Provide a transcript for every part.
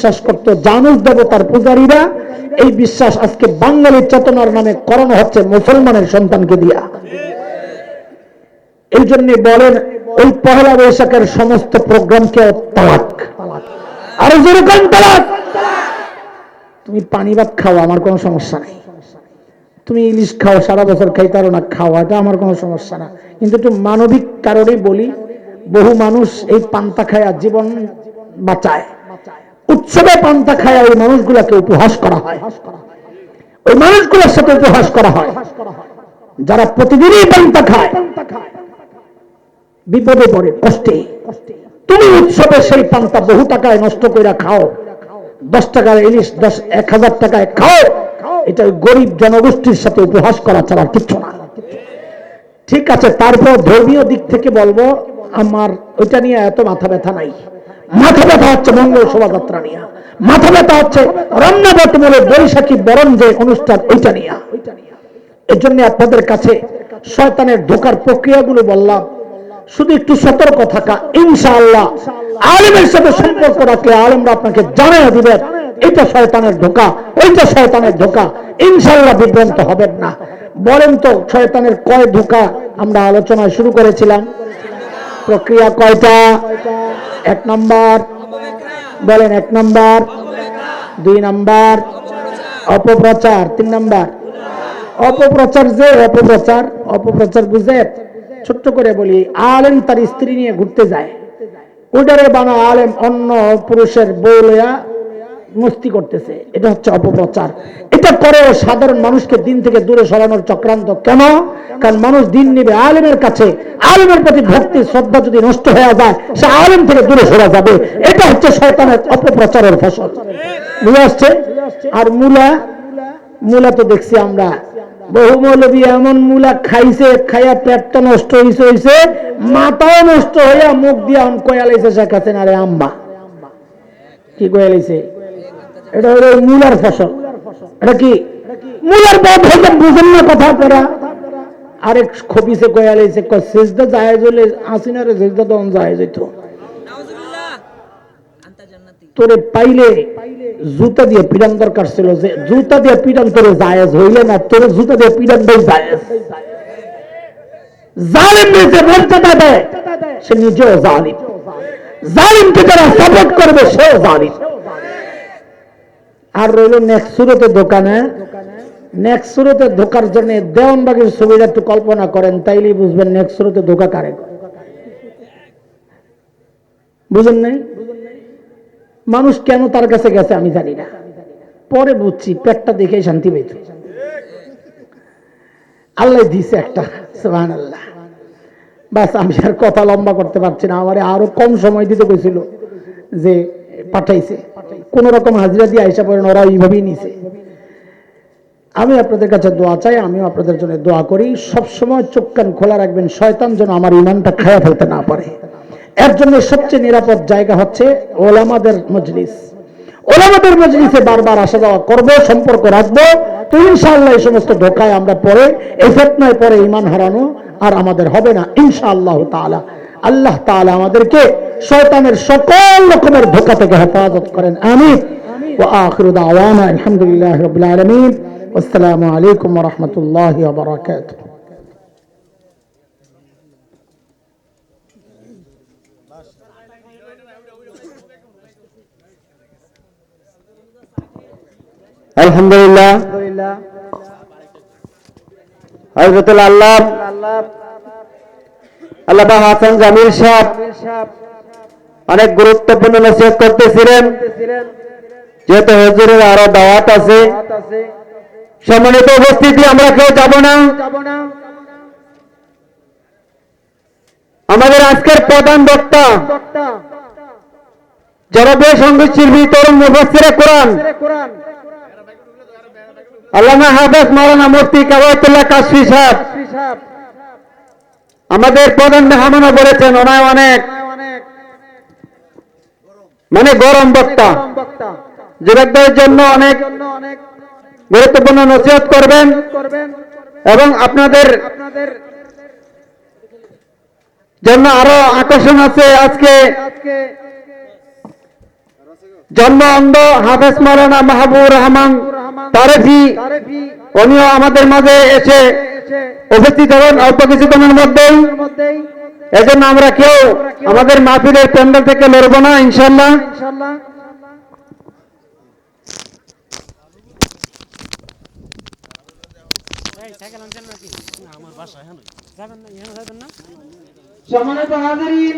বিশ্বাস করত জানুস দেবতার পূজারীরা, এই বিশ্বাস আজকে বাঙালির চেতনার নামে করানো হচ্ছে মুসলমানের সন্তানকে দিয়া। এই জন্য বলেন, ওই পহেলা বৈশাখের সমস্ত প্রোগ্রামকে তালাক। আরও যেরকম তালাক! তুমি পানি ভাত খাও, আমার কোনো সমস্যা নেই। তুমি ইলিশ খাও, সারা বছর খাইতে পারো না, খাও, এটা আমার কোনো সমস্যা না। কিন্তু একটু মানবিক কারণেই বলি, বহু মানুষ এই পান্তা খায়া জীবন বাঁচায়। উৎসবে পান্তা খায় ওই মানুষগুলোকে উপহাস করা হয়। ওই মানুষগুলোর সাথে উপহাস করা হয়। যারা প্রতিদিনই পান্তা খায়, বিপদে পড়ে, কষ্টে। তুমি উৎসবে সেই পান্তা বহু টাকায় নষ্ট করে খাও। দশ টাকার ইলিশ, দশ, এক হাজার টাকায় খাও। এটা গরিব জনগোষ্ঠীর সাথে উপহাস করা ছাড়া কিচ্ছু না। ঠিক আছে, তারপর ধর্মীয় দিক থেকে বলব, আমার ওইটা নিয়ে এত মাথা ব্যথা নাই। মাথা ব্যথা হচ্ছে মঙ্গল শোভাযাত্রা নিয়ে। মাথা ব্যথা হচ্ছে রমনাবত বলে বৈশাখী বরণ যে অনুষ্ঠান, ওইটা নিয়ে। এর জন্য আপনাদের কাছে শয়তানের ঢোকার প্রক্রিয়াগুলো বললাম। শুধু একটু সতর্ক থাকা, ইনশাআল্লাহ আলেমের সাথে সম্পর্ক রাখলে আলেমরা আপনাকে জানিয়ে দিবেন, এটা শয়তানের ঢোকা ওইটা শয়তানের ঢোকা ইনশাআল্লাহ বিভ্রান্ত হবেন না। বলেন তো, শয়তানের কয় ঢোকা আমরা আলোচনা শুরু করেছিলাম? প্রক্রিয়া কয়টা? এক নম্বর, বলেন এক নম্বর, দুই নাম্বার, অপপ্রচার, তিন নাম্বার। অপপ্রচার যে, অপপ্রচার অপপ্রচার বুঝে ছোট্ট করে বলি, আলেম তার স্ত্রী নিয়ে ঘুরতে যায়। ওইটারে বানা আলেম অন্য পুরুষের বউ লইয়া মস্তি করতেছে। এটা হচ্ছে অপপ্রচার। এটা করে সাধারণ মানুষকে দিন থেকে দূরে সরানোর চক্রান্ত কেন? কারণ মানুষ দিন নিবে আলেমের কাছে। আলেমের প্রতি ভক্তি শ্রদ্ধা যদি নষ্ট হয়ে যায়, সে আলেম থেকে দূরে সরা যাবে। এটা হচ্ছে শয়তানের অপপ্রচারের ফসল। বুঝে আসছে? আর মূলা? মূলা তো দেখছি আমরা। বহু মৌলবী এমন মূলা খাইছে, খাইয়া পেটটা নষ্ট হয়েছে হয়েছে মাথাও নষ্ট হইয়া মুখ দিয়ে দিয়া কয়ালাইছে শেখ হাসিনা রে আম্মা। কি কয়ালাইছে এটা হলো মূলার ফসল। এটা কি মূলার বাপ হয়তো বুঝেন না কথা পড়া আরেক খবিসে কয়ালাইছে সেজদা যায় হলে আসিনারে সেজদা তখন যায় যেত নাউজুবিল্লাহ আন্তা জান্নাতি তোরে পাইলে জুতা দিয়ে পিটান দরকার ছিল যে জুতা দিয়ে পিটান তোরে জায়েজ হইলে না তোরে জুতা দিয়ে পিটান দেয় জায়েজ জালিম যে মর্যাদা দেয় সে নিজেও জালিম জালিমকে যারা সাপোর্ট করবে সেও জালিম আর রইল নেক্সুরতে দোকানে। নেক্সট সুরতে ধোকার জন্য দেওয়ানবাগের ছবিটা একটু কল্পনা করেন, তাইলেই বুঝবেন নেক্সট সুরতে ধোকা কারে বুঝেন নাই? মানুষ কেন তার কাছে গেছে আমি জানি না। পরে বুঝছি, পেটটা দেখে শান্তি পেয়েছে আল্লাহ দিছে একটা সুবহান আল্লাহ বাস, আমি আর কথা লম্বা করতে পারছি না, আমারে আরও কম সময় দিতে কইছিল যে পাঠাইছে। কোন রকম হাজিরা দিয়ে আইসা পড়েন ওরা এইভাবেই নিছে। আমি আপনাদের কাছে দোয়া চাই, আমিও আপনাদের জন্য দোয়া করি। সব সময় চোখ কান খোলা রাখবেন, শয়তান যেন আমার ইমানটা খায়া ফেলতে না পারে। এর জন্য সবচেয়ে নিরাপদ জায়গা হচ্ছে ওলামাদের মজলিস। ওলামাদের মজলিসে বারবার আসা যাওয়া করব, সম্পর্ক রাখব। ইনশাআল্লাহ এই সমস্ত ঢোকায় আমরা পরে এই ফেতনায় পরে ইমান হারানো আর আমাদের হবে না, ইনশাআল্লাহ তাআলা। আল্লাহ তালা আমাদেরকে শয়তানের সকল রকমের ধোকা থেকে হেফাজত করেন আমি ও আখরুদ আওয়ানা আলহামদুলিল্লাহ রবিল আলমিন আসসালামু আলাইকুম রহমতুল্লাহ বারাকাতু আলহামদুলিল্লাহ হজরতুল আল্লাহ আল্লাহ হাসান জামিল অনেক গুরুত্বপূর্ণ নসিহত করতেছিলেন। যেহেতু হজুরের আরও দাওয়াত আছে। সম্মানিত উপস্থিতি, আমরা কেউ যাব না। আমাদের আজকের প্রধান বক্তা, জনপ্রিয় সংগীত শিল্পী তরুণ মুফাসিরে কোরআন। আল্লামা হাফেজ মাওলানা মুফতি কাবায়তুল্লাহ কাশফি সাহেব। আমাদের প্রধান মেহমানও বলেছেন, ওনায় অনেক। মানে গরম বক্তা। যুবকদের জন্য অনেক গুরুত্বপূর্ণ নসিহত করবেন এবং আপনাদের জন্য আরও আকর্ষণ আছে আজকে। জন্ম অন্ধ হাফেজ মাওলানা মাহবুবুর রহমান তারেফি উনিও আমাদের মাঝে এসে উপস্থিত হবেন অল্প কিছুক্ষণের মধ্যেই, এজন্য আমরা কেউ আমাদের মাহফিলের প্যান্ডেল থেকে লড়বো না ইনশাল্লাহ সম্মানিত হাজিরিন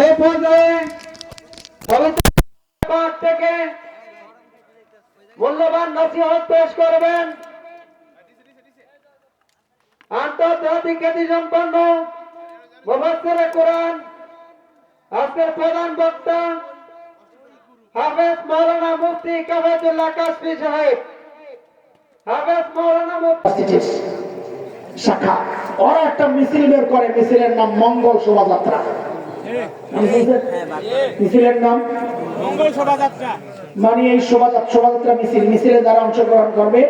এই মূল্যবান নসিহত পেশ করবেন। আন্তর্জাতিক খ্যাতি সম্পন্ন মুফাসসিরে কোরআন। আজকের প্রধান বক্তা হাফেজ মাওলানা মুফতি সাহেব। হাফেজ মাওলানা মুফতি শাখা। ওরা একটা মিছিল বের করে মিছিলের নাম মঙ্গল শোভাযাত্রা। নাম? মিছিলের নাম মানে এই শোভাযাত্রা শোভাযাত্রা মিছিল মিছিলে যারা অংশগ্রহণ করবে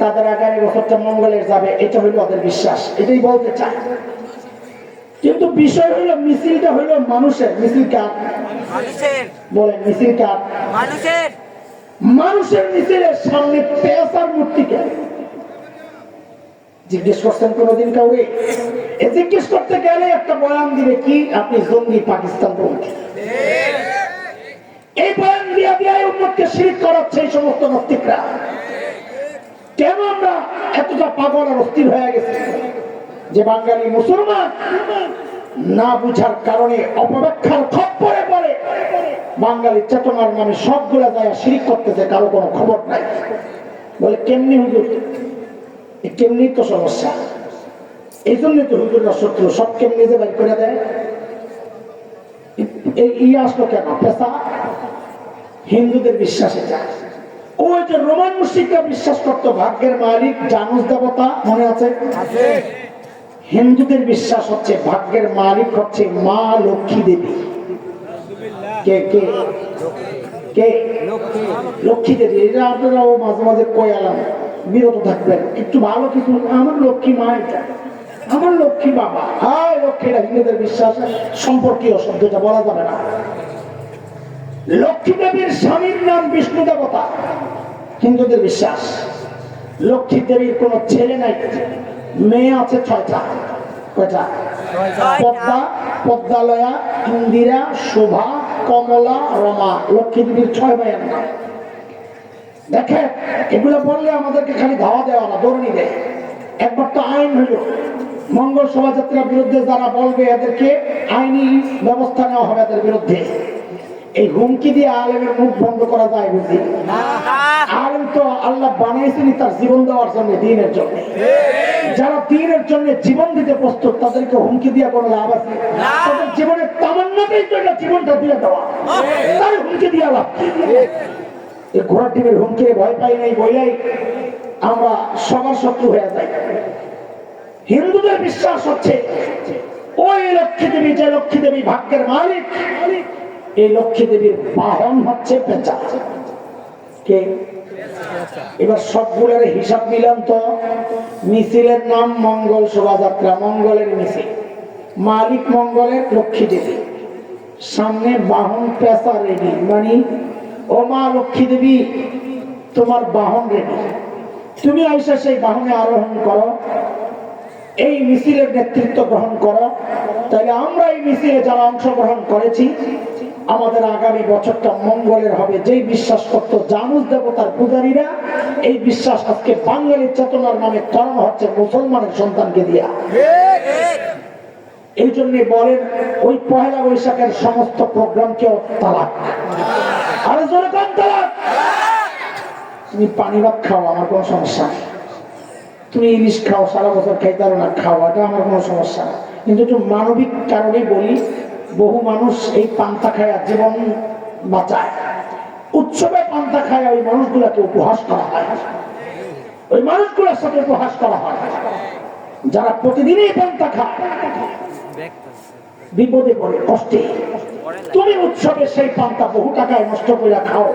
তাদের আগামী বছরটা মঙ্গলের যাবে এটা হইল ওদের বিশ্বাস এটাই বলতে চায়। কিন্তু বিষয় হইল মিছিলটা হইল মানুষের মিছিল কার? মানুষের। বলেন মিছিল কার? মানুষের। মানুষের মিছিলের সামনে পেয়াসার মূর্তি কেন জিজ্ঞেস করছেন কোনদিন কাউরে এ জিজ্ঞেস করতে গেলে একটা বয়ান দিবে কি? আপনি জঙ্গি পাকিস্তান পন্থী এই বয়ান দিয়া দিয়া উন্মতকে শিরিক করাচ্ছে এই সমস্ত নাস্তিকরা। কেন আমরা এতটা পাগল আর অস্থির হয়ে যে বাঙালি মুসলমান না বুঝার কারণে অপব্যাখ্যার খপ্পরে পড়ে চেতনার নামে সবগুলা যায় শিরিক করতেছে, কারও কোনো খবর নাই। বলে, কেমনি হুজুর? কেমনি তো সমস্যা। এই জন্যই তো হুজুররা শত্রু, সব কেমনি যে বাইর করে দেয়? এই আসলো কেন? পেশা? হিন্দুদের বিশ্বাস এটা। ওই যে রোমান মুসিকরা বিশ্বাস করতো ভাগ্যের মালিক জানুস দেবতা মনে আছে? হিন্দুদের বিশ্বাস হচ্ছে ভাগ্যের মালিক হচ্ছে মা লক্ষ্মী দেবী। কে কে? কে? লক্ষ্মী। দেবী। এটা আপনারাও মাঝে মাঝে কয়ে আলাম বিরত থাকবেন। একটু ভালো কিছু আমার লক্ষ্মী মা এটা। আমার লক্ষ্মী বাবা। হ্যাঁ লক্ষ্মীরা হিন্দুদের বিশ্বাস। সম্পর্কীয় শব্দটা বলা যাবে না। লক্ষ্মী দেবীর স্বামীর নাম বিষ্ণু দেবতা। হিন্দুদের বিশ্বাস। লক্ষ্মী দেবীর কোন ছেলে নাই। মেয়ে আছে ছয়টা। কয়টা? পদ্মা পদ্মালয়া ইন্দিরা শোভা কমলা রমা। লক্ষ্মী দেবীর ছয় ভাইয়ের নাম দেখেন এগুলো বললে আমাদেরকে খালি ধাওয়া দেওয়া না দৌড়নি দেয় একবার তো আইন হইল। মঙ্গল শোভাযাত্রার বিরুদ্ধে যারা বলবে এদেরকে আইনি ব্যবস্থা নেওয়া হবে এদের বিরুদ্ধে। এই হুমকি দিয়ে আলেমের মুখ বন্ধ করা যায় বুঝি আলেম আল্লাহ তার জীবন দেওয়ার জন্য, দিনের জন্য। যারা দিনের জন্য জীবন দিতে প্রস্তুত তাদেরকে হুমকি দিয়ে কোনো লাভ আছে? তাদের জীবনের তামান্নাতেই তো এটা জীবনটা দিয়ে দেওয়া। হুমকি দিয়ে লাভ এই ঘোড়া টিমের হুমকি, ভয় পাই নাই। আমরা সবার শত্রু হয়ে যাই। হিন্দুদের বিশ্বাস হচ্ছে, ওই লক্ষ্মী দেবী, যে লক্ষ্মী দেবী ভাগ্যের মালিক, এই লক্ষ্মী দেবীর বাহন হচ্ছে পেঁচা। কে? এবার সবগুলোর হিসাব নিলাম তো। মিছিলের নাম মঙ্গল শোভাযাত্রা, মঙ্গলের মিছিল। মালিক মঙ্গলের লক্ষ্মী দেবী। সামনে বাহন পেঁচা রেডি মানে ও মা লক্ষ্মী দেবী, তোমার বাহন রেডি। তুমি আইসা সেই বাহনে আরোহণ করো। এই মিছিলের নেতৃত্ব গ্রহণ করো। তাহলে আমরা এই মিছিলে যারা অংশগ্রহণ করেছি আমাদের আগামী বছরটা মঙ্গলের হবে। যেই বিশ্বাস করত জানুস দেবতার পূজারীরা, এই বিশ্বাস আজকে বাঙালির চেতনার নামে করানো হচ্ছে মুসলমানের সন্তানকে দিয়া। এই জন্য বলেন, ওই পয়লা বৈশাখের সমস্ত প্রোগ্রামকে তালাক। তালাক! তুমি পানি ভাত খাও, আমার কোনো সমস্যা নেই। তুমি ইলিশ খাও, সারা বছর খাইতে পারো না, খাও, এটা আমার কোনো সমস্যা না কিন্তু একটু মানবিক কারণে বলি বহু মানুষ এই পান্তা খায় জীবন বাঁচায়। উৎসবে পান্তা খায় ওই মানুষগুলাকে উপহাস করা হয়। ওই মানুষগুলোর সাথে উপহাস করা হয়। যারা প্রতিদিনই পান্তা খায়, বিপদে পড়ে, কষ্টে। তুমি উৎসবে সেই পান্তা বহু টাকায় নষ্ট করে খাও।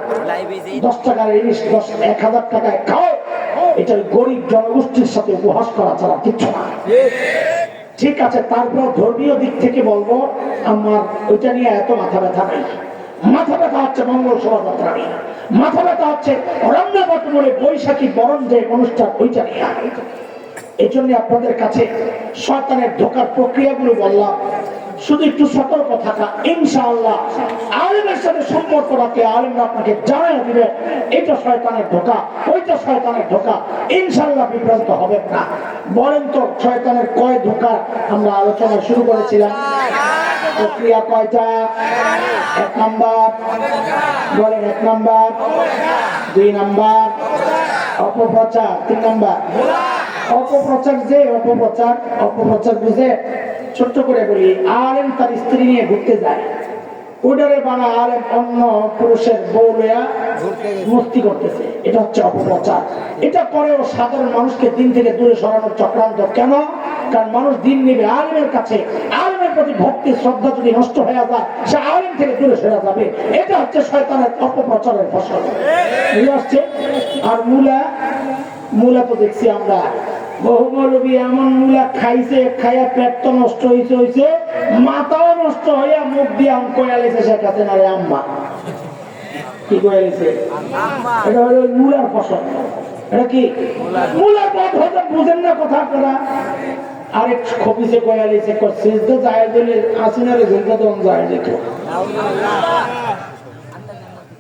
দশ টাকার ইলিশ দশ, এক হাজার টাকায় খাও। এটা গরিব জনগোষ্ঠীর সাথে উপহাস করা ছাড়া কিচ্ছু না। ঠিক আছে, তারপর ধর্মীয় দিক থেকে বলব, আমার ওইটা নিয়ে এত মাথা ব্যথা নাই। মাথা ব্যথা হচ্ছে মঙ্গল শোভাযাত্রা নিয়ে মাথা ব্যথা হচ্ছে রমনাবাদ বলে বৈশাখী বরণ যে অনুষ্ঠান, ওইটা নিয়ে এই জন্য আপনাদের কাছে শয়তানের ঢোকার প্রক্রিয়াগুলো বললাম। শুধু একটু সতর্ক থাকা, ইনশাআল্লাহ। আলিমের সাথে সম্পর্ক রাখলে আলিমরা আপনাকে জানাই দিবে, এটা শয়তানের ঢোকা ওইটা শয়তানের ঢোকা ইনশাআল্লাহ বিভ্রান্ত হবে না। বলেন তো, শয়তানের কয় ঢোকা আমরা আলোচনা শুরু করেছিলাম? প্রক্রিয়া কয়টা? এক নাম্বার, বলেন এক নাম্বার, দুই নাম্বার, অপপ্রচার, তিন নাম্বার। অপপ্রচার যে, অপপ্রচার অপপ্রচার বুঝে ছোট্ট করে বলি, আলেম তার স্ত্রী নিয়ে ঘুরতে যায়। ওডারে বানা আলেম অন্য পুরুষের বউ লইয়া মস্তি করতেছে। এটা হচ্ছে অপপ্রচার। এটা করেও সাধারণ মানুষকে দিন থেকে দূরে সরানোর চক্রান্ত। কেন? কারণ মানুষ দিন নেবে আলিমের কাছে। আলেমের প্রতি ভক্তি, শ্রদ্ধা যদি নষ্ট হয়ে যায়, সে আলিম থেকে দূরে সরে যাবে। এটা হচ্ছে শয়তানের অপপ্রচারের ফসল। বুঝে আসছে আর মূলা মূলা তো দেখছি আমরা। বহু মৌলবী এমন মূলা খাইছে, খাইয়া পেট তো নষ্ট হয়েছে মাথাও নষ্ট হইয়া কি কয়া এটা হলো মূলার ফসল। এটা কি? মূলার পথ বুঝেন না কথা আপনারা। আরেক খবিসে কয়া লেছে সিজদা যায় যেত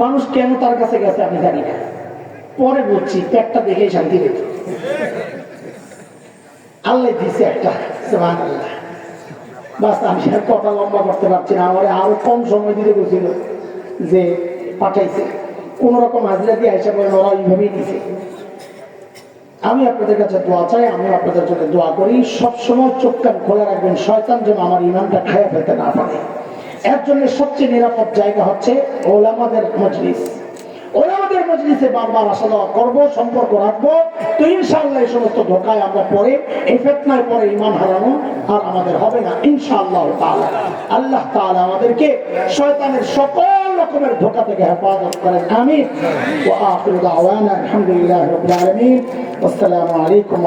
মানুষ কেন তার কাছে গেছে আমি জানি না। পরে বুঝছি পেটটা দেখেই শান্তি পেত আল্লাহ দিছে একটা বাস, আমি আর কথা লম্বা করতে পারছি না। আমার আরও কম সময় দিতে গেছিল যে পাঠাইছে। কোন রকম হাজিরা দিয়ে এসে বলেন ওরা এইভাবেই দিছে। আমি আপনাদের কাছে দোয়া চাই, আমি আপনাদের জন্য দোয়া করি। সবসময় চোখ কান খোলা রাখবেন। শয়তান যেন আমার ইমানটা খায়া ফেলতে না পারে। এর জন্য সবচেয়ে নিরাপদ জায়গা হচ্ছে ওলামাদের মজলিস। ওলামাদের মজলিসে বারবার আসা করব সম্পর্ক রাখব। তো এই সমস্ত ধোকায় আমরা পরে এই ফেতনায় পরে ইমান হারানো আর আমাদের হবে না আল্লাহ তাআলা আমাদেরকে শয়তানের সকল রকমের ধোকা থেকে হেফাজত করেন। আসসালামু আলাইকুম